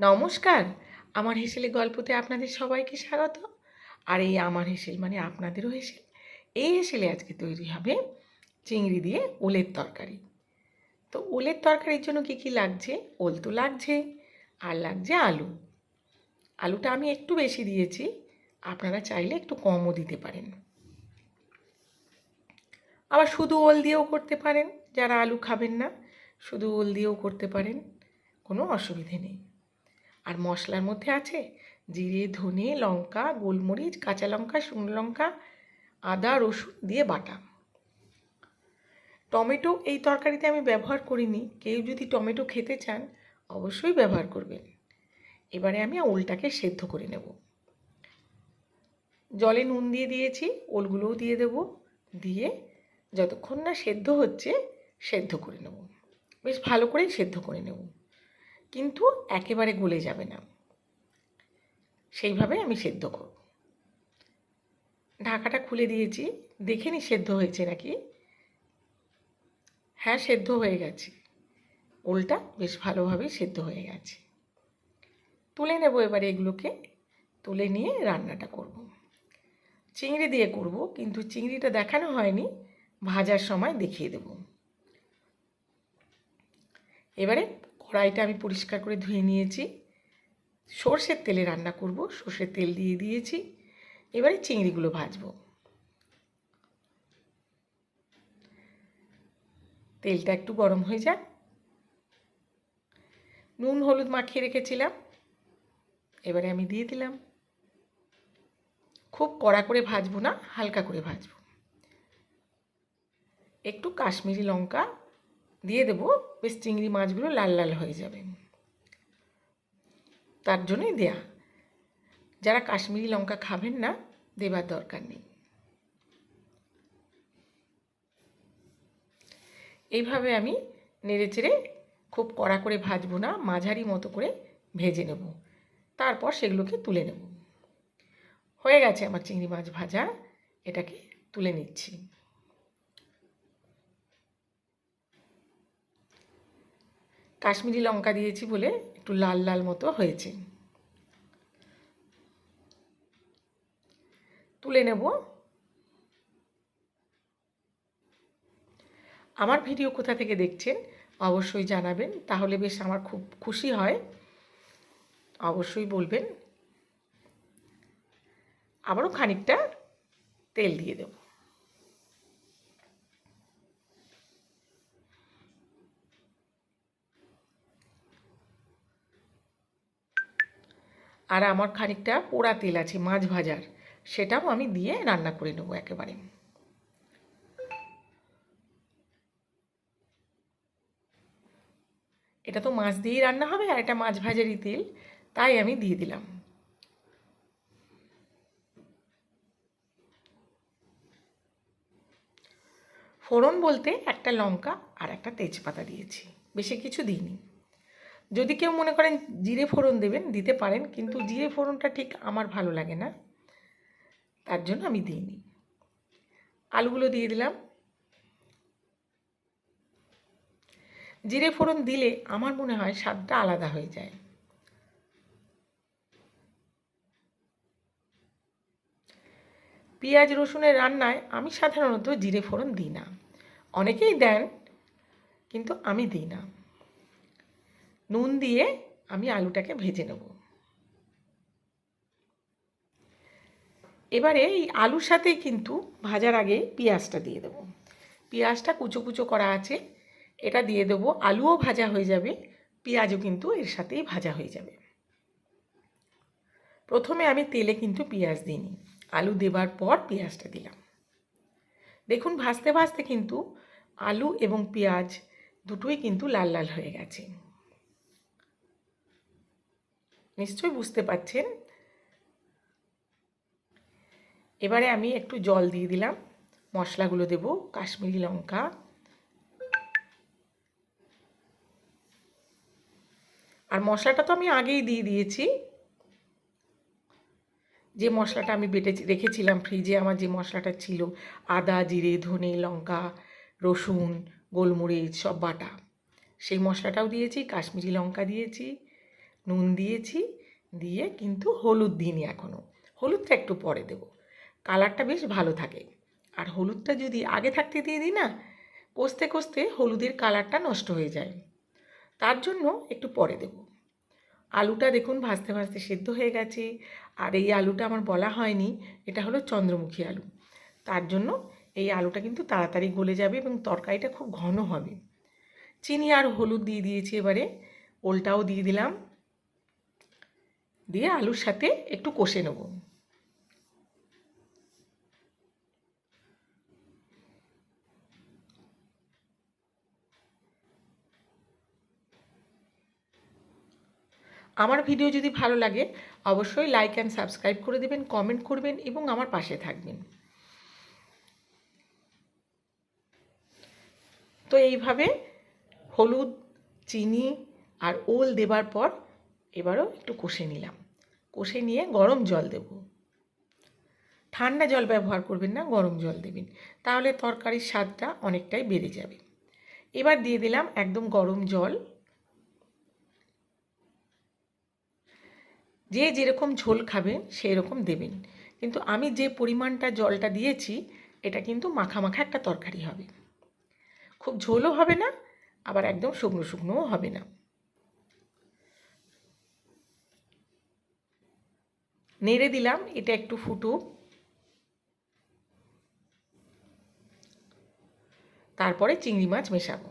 নমস্কার। আমার হেসেলে গল্পতে আপনাদের সবাইকে স্বাগত। আর এই আমার হেসেল মানে আপনাদেরও হেসেল। এই হেসেলে আজকে তৈরি হবে চিংড়ি দিয়ে ওলের তরকারি। তো ওলের তরকারির জন্য কী কী লাগছে? ওল তো লাগছে, আর লাগছে আলু। আলুটা আমি একটু বেশি দিয়েছি, আপনারা চাইলে একটু কমও দিতে পারেন। আবার শুধু ওল দিয়েও করতে পারেন, যারা আলু খাবেন না, শুধু ওল দিয়েও করতে পারেন, কোনো অসুবিধে নেই। আর মশলার মধ্যে আছে জিরে, ধনে, লঙ্কা, গোলমরিচ, কাঁচা লঙ্কা, শুকনো লঙ্কা, আদা, রসুন দিয়ে বাটা। টমেটো এই তরকারিতে আমি ব্যবহার করিনি। কেউ যদি টমেটো খেতে চান, অবশ্যই ব্যবহার করবেন। এবারে আমি ওলটাকে সেদ্ধ করে নেব। জলে নুন দিয়ে দিয়েছি, ওলগুলোও দিয়ে দেব। দিয়ে যতক্ষণ না সেদ্ধ হচ্ছে, সেদ্ধ করে নেব। বেশ ভালো করেই সেদ্ধ করে নেব। কিন্তু একেবারে গলে যাবে না। সেইভাবে আমি সেদ্ধ করব। ঢাকাটা খুলে দিয়েছি। দেখে নি সেদ্ধ হয়েছে নাকি? হ্যাঁ সেদ্ধ হয়ে গেছে। ওলটা বেশ ভালোভাবেই সেদ্ধ হয়ে গেছে। তুলে নেব এবারে এগুলোকে। তুলে নিয়ে রান্নাটা করব। চিংড়ি দিয়ে করব, কিন্তু চিংড়িটা দেখানো হয়নি। ভাজার সময় দেখিয়ে দেব। এবারে কড়াইটা আমি পরিষ্কার করে ধুয়ে নিয়েছি। সর্ষের তেলে রান্না করব, সর্ষের তেল দিয়ে দিয়েছি। এবারে চিংড়িগুলো ভাজবো। তেলটা একটু গরম হয়ে যাক। নুন, হলুদ মাখিয়ে রেখেছিলাম। এবারে আমি দিয়ে দিলাম। খুব কড়া করে ভাজবো না, হালকা করে ভাজবো। একটু কাশ্মীরি লঙ্কা দিয়ে দেবো। বেশ চিংড়ি মাছগুলো লাল লাল হয়ে যাবে। তার জন্যই দেয়া। যারা কাশ্মীরি লঙ্কা খাবেন না, দেবার দরকার নেই। এইভাবে আমি নেড়ে চেড়ে খুব কড়া করে ভাজবো না, মাঝারি মতো করে ভেজে নেব। তারপর সেগুলোকে তুলে নেব। হয়ে গেছে আমার চিংড়ি মাছ ভাজা। এটাকে তুলে নিচ্ছি। কাশ্মীরি লঙ্কা দিয়েছি বলে একটু লাল লাল মতো হয়েছে। তুলে নেব। আমার ভিডিও কোথা থেকে দেখছেন অবশ্যই জানাবেন, তাহলে বেশ আমার খুব খুশি হয়। অবশ্যই বলবেন। আবারও খানিকটা তেল দিয়ে দেব। আর আমার খানিকটা পোড়া তেল আছে, মাছ ভাজার। সেটাও আমি দিয়ে রান্না করে নেব একেবারে। এটা তো মাছ দিয়েই রান্না হবে আর এটা মাছ ভাজারই তেল, তাই আমি দিয়ে দিলাম। ফোড়ন বলতে একটা লঙ্কা আর একটা তেজপাতা দিয়েছি, বেশি কিছু দিইনি। যদি কেউ মনে করেন জিরে ফোড়ন দেবেন, দিতে পারেন, কিন্তু জিরে ফোড়নটা ঠিক আমার ভালো লাগে না। তার জন্য আমি দিইনি। আলুগুলো দিয়ে দিলাম। জিরে ফোড়ন দিলে আমার মনে হয় স্বাদটা আলাদা হয়ে যায়। পেঁয়াজ, রসুনের রান্নায় আমি সাধারণত জিরে ফোড়ন দিই না। অনেকেই দেন, কিন্তু আমি দিই না। নুন দিয়ে আমি আলুটাকে ভেজে নেব। এবারে এই আলুর সাথেই কিন্তু ভাজার আগে পেঁয়াজটা দিয়ে দেবো। পেঁয়াজটা কুচো কুচো করা আছে, এটা দিয়ে দেবো। আলুও ভাজা হয়ে যাবে, পেঁয়াজও কিন্তু এর সাথেই ভাজা হয়ে যাবে। প্রথমে আমি তেলে কিন্তু পেঁয়াজ দিইনি আলু দেবার পর পেঁয়াজটা দিলাম। দেখুন, ভাজতে ভাজতে কিন্তু আলু এবং পেঁয়াজ দুটোই কিন্তু লাল লাল হয়ে গেছে। নিশ্চয়ই বুঝতে পাচ্ছেন এবারে আমি একটু জল দিয়ে দিলাম। মশলাগুলো দেব, কাশ্মীরি লঙ্কা। আর মশলাটা তো আমি আগেই দিয়ে দিয়েছি। যে মশলাটা আমি বেটে রেখেছিলাম ফ্রিজে, আমার যে মশলাটা ছিল, আদা, জিরে, ধনে, লঙ্কা, রসুন, গোলমরিচ, সব বাটা। সেই মশলাটাও দিয়েছি, কাশ্মীরি লঙ্কা দিয়েছি। নুন দিয়েছি, দিয়ে কিন্তু হলুদ দিইনি এখনও হলুদটা একটু পরে দেবো। কালারটা বেশ ভালো থাকে। আর হলুদটা যদি আগে থাকতে দিয়ে দিই না, কষতে কষতে হলুদের কালারটা নষ্ট হয়ে যায়। তার জন্য একটু পরে দেব। আলুটা দেখুন ভাজতে ভাজতে সেদ্ধ হয়ে গেছে। আর এই আলুটা আমার বলা হয়নি, এটা হলো চন্দ্রমুখী আলু। তার জন্য এই আলুটা কিন্তু তাড়াতাড়ি গলে যাবে এবং তরকারিটা খুব ঘন হবে। চিনি আর হলুদ দিয়ে দিয়েছি এবারে। ওলটাও দিয়ে দিলাম। দিয়ে আলুর সাথে একটু কষে নেব। আমার ভিডিও যদি ভালো লাগে, অবশ্যই লাইক অ্যান্ড সাবস্ক্রাইব করে দেবেন কমেন্ট করবেন এবং আমার পাশে থাকবেন। তো এইভাবে হলুদ, চিনি আর ওল দেবার পর এবারও একটু কষে নিলাম। কষে নিয়ে গরম জল দেব। ঠান্ডা জল ব্যবহার করবেন না, গরম জল দেবেন। তাহলে তরকারির স্বাদটা অনেকটাই বেড়ে যাবে। এবার দিয়ে দিলাম একদম গরম জল। যে যেরকম ঝোল খাবেন সেই রকম দেবেন। কিন্তু আমি যে পরিমাণটা জলটা দিয়েছি, এটা কিন্তু মাখা মাখা একটা তরকারি হবে। খুব ঝোলও হবে না, আবার একদম শুকনো শুকনোও হবে না। নেড়ে দিলাম, এটা একটু ফুটুক। তারপরে চিংড়ি মাছ মেশাবো।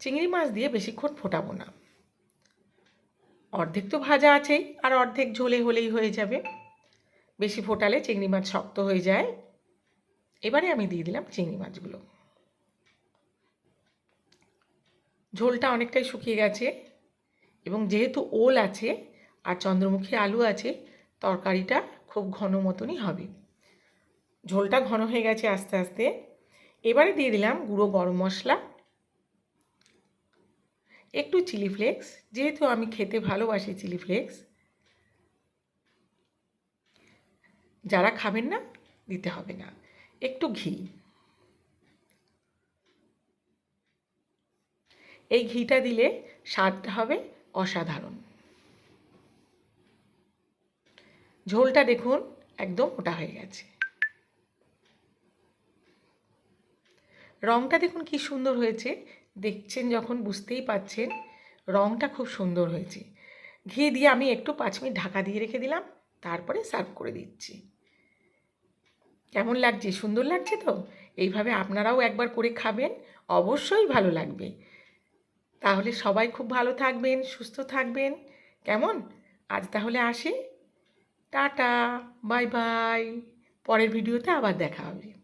চিংড়ি মাছ দিয়ে বেশিক্ষণ ফোটাবো না। অর্ধেক তো ভাজা আছেই, আর অর্ধেক ঝোলে হলেই হয়ে যাবে। বেশি ফোটালে চিংড়ি মাছ শক্ত হয়ে যায়। এবারে আমি দিয়ে দিলাম চিংড়ি মাছগুলো। ঝোলটা অনেকটাই শুকিয়ে গেছে, এবং যেহেতু ওল আছে আর চন্দ্রমুখী আলু আছে, তরকারিটা খুব ঘন মতনই হবে। ঝোলটা ঘন হয়ে গেছে আস্তে আস্তে। এবারে দিয়ে দিলাম গুঁড়ো গরম মশলা। একটু চিলি ফ্লেক্স, যেহেতু আমি খেতে ভালোবাসি চিলি ফ্লেক্স। যারা খাবেন না, দিতে হবে না। একটু ঘি। এই ঘিটা দিলে স্বাদটা হবে অসাধারণ। ঝোলটা দেখুন, একদম ওটা হয়ে গেছে। রঙটা দেখুন কি সুন্দর হয়েছে। দেখছেন যখন বুঝতেই পাচ্ছেন রঙটা খুব সুন্দর হয়েছে। ঘি দিয়ে আমি একটু পাঁচ মিনিট ঢাকা দিয়ে রেখে দিলাম, তারপরে সার্ভ করে দিচ্ছি। কেমন লাগছে? সুন্দর লাগছে তো? এইভাবে আপনারাও একবার করে খাবেন, অবশ্যই ভালো লাগবে। তাহলে সবাই খুব ভালো থাকবেন, সুস্থ থাকবেন। কেমন? আজ তাহলে আসি। Tata bye bye. পরের ভিডিওতে আবার দেখা হবে।